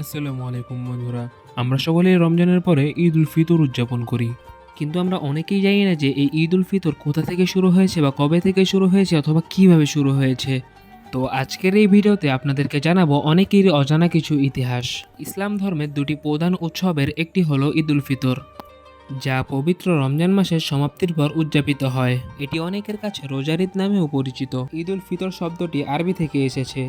আসসালামু আলাইকুম বন্ধুরা। আমরা সকলেই রমজানের পরে ঈদ উল ফিতর উদযাপন করি। কিন্তু আমরা অনেকেই জানি না যে এই ঈদ উল ফিতর কোথা থেকে শুরু হয়েছে বা কবে থেকে শুরু হয়েছে অথবা কীভাবে শুরু হয়েছে। তো আজকের এই ভিডিওতে আপনাদেরকে জানাব অনেকেরই অজানা কিছু ইতিহাস। ইসলাম ধর্মের দুটি প্রধান উৎসবের একটি হলো ঈদ উল ফিতর, যা পবিত্র রমজান মাসের সমাপ্তির পর উদযাপিত হয়। এটি অনেকের কাছে রোজার ঈদ নামেও পরিচিত। ঈদ উল ফিতর শব্দটি আরবি থেকে এসেছে।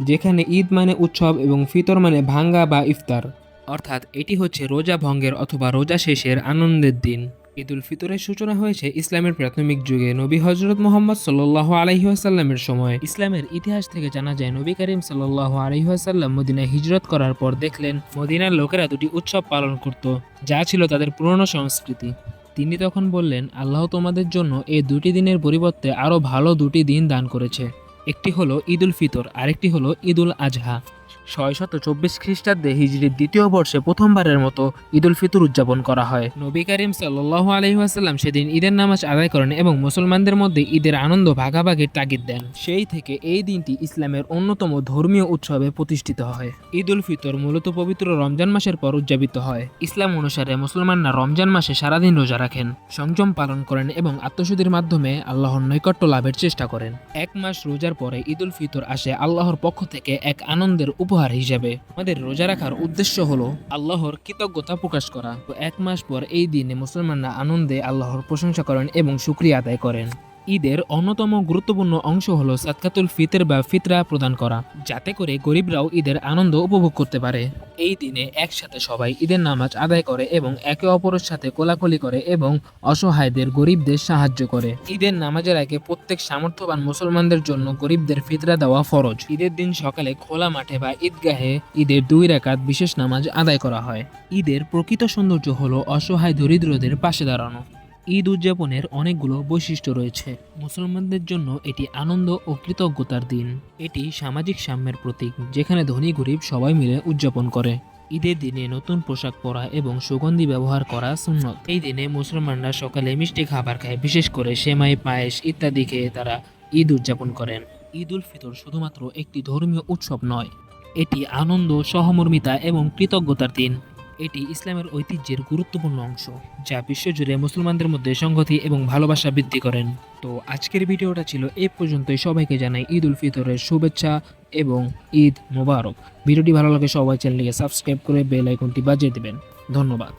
যেখানে ঈদ মানে উৎসব এবং ফিতর মানে ভাঙ্গা বা ইফতার। অর্থাৎ এটি হচ্ছে রোজা ভঙ্গের অথবা রোজা শেষের আনন্দের দিন। ঈদ উল ফিতরের সূচনা হয়েছে ইসলামের প্রাথমিক যুগে নবী হজরত মোহাম্মদ সাল্লাহ আলহিহাসাল্লামের সময়। ইসলামের ইতিহাস থেকে জানা যায়, নবী করিম সাল্লাহ আলহিহাসাল্লাম মদিনায় হিজরত করার পর দেখলেন, মদিনার লোকেরা দুটি উৎসব পালন করত, যা ছিল তাদের পুরনো সংস্কৃতি। তিনি তখন বললেন, আল্লাহ তোমাদের জন্য এই দুটি দিনের পরিবর্তে আরও ভালো দুটি দিন দান করেছে। একটি হলো ঈদ উল ফিতর আরেকটি হলো ঈদ উল আজহা। ছয় শত চব্বিশ খ্রিস্টাব্দে হিজরির দ্বিতীয় বর্ষে প্রথমবারের মতো ঈদ উল ফিতর উদযাপন করা হয়। নবী করিম সাল্লাহ আলহিহাসাল্লাম সেদিন ঈদের নামাজ আদায় করেন এবং মুসলমানদের মধ্যে ঈদের আনন্দ ভাগাভাগির তাগিদ দেন। সেই থেকে এই দিনটি ইসলামের অন্যতম ধর্মীয় উৎসবে প্রতিষ্ঠিত হয়। ঈদ উল ফিতর মূলত পবিত্র রমজান মাসের পর উদযাপিত হয়। ইসলাম অনুসারে মুসলমানরা রমজান মাসে সারাদিন রোজা রাখেন, সংযম পালন করেন এবং আত্মশুদ্ধির মাধ্যমে আল্লাহর নৈকট্য লাভের চেষ্টা করেন। এক মাস রোজার পরে ঈদ উল ফিতর আসে আল্লাহর পক্ষ থেকে এক আনন্দের উপহার হিসাবে। আমাদের রোজা রাখার উদ্দেশ্য হলো আল্লাহর কৃতজ্ঞতা প্রকাশ করা। তো এক মাস পর এই দিনে মুসলমানরা আনন্দে আল্লাহর প্রশংসা করেন এবং সুক্রিয়া আদায় করেন। ঈদের অন্যতম গুরুত্বপূর্ণ অংশ হলো সাদকাতুল ফিতর বা ফিতরা প্রদান করা, যাতে করে গরিবরাও ঈদের আনন্দ উপভোগ করতে পারে। এই দিনে একসাথে সবাই ঈদের নামাজ আদায় করে এবং একে অপরের সাথে কোলাকুলি করে এবং অসহায়দের গরিবদের সাহায্য করে। ঈদের নামাজের আগে প্রত্যেক সামর্থ্যবান মুসলমানদের জন্য গরিবদের ফিতরা দেওয়া ফরজ। ঈদের দিন সকালে খোলা মাঠে বা ঈদগাহে ঈদের দুই রাকাত বিশেষ নামাজ আদায় করা হয়। ঈদের প্রকৃত সৌন্দর্য হলো অসহায় দরিদ্রদের পাশে দাঁড়ানো। ঈদ উদযাপনের অনেকগুলো বৈশিষ্ট্য রয়েছে। মুসলমানদের জন্য এটি আনন্দ ও কৃতজ্ঞতার দিন। এটি সামাজিক সাম্যের প্রতীক, যেখানে ধনী গরিব সবাই মিলে উদযাপন করে। ঈদের দিনে নতুন পোশাক পরা এবং সুগন্ধি ব্যবহার করা সুন্নত। এই দিনে মুসলমানরা সকালে মিষ্টি খাবার খায়, বিশেষ করে সেমাই, পায়েস ইত্যাদি খেয়ে তারা ঈদ উদযাপন করেন। ঈদ উল ফিতর শুধুমাত্র একটি ধর্মীয় উৎসব নয়, এটি আনন্দ, সহমর্মিতা এবং কৃতজ্ঞতার দিন। এটি ইসলামের ঐতিহ্যের গুরুত্বপূর্ণ অংশ, যা বিশ্বজুড়ে মুসলমানদের মধ্যে সংহতি এবং ভালোবাসা বৃদ্ধি করেন। তো আজকের ভিডিওটা ছিল এ পর্যন্তই। সবাইকে জানাই ঈদ উল ফিতরের শুভেচ্ছা এবং ঈদ মোবারক। ভিডিওটি ভালো লাগে সবাই চ্যানেলটিকে সাবস্ক্রাইব করে বেল আইকনটি বাজিয়ে দেবেন। ধন্যবাদ।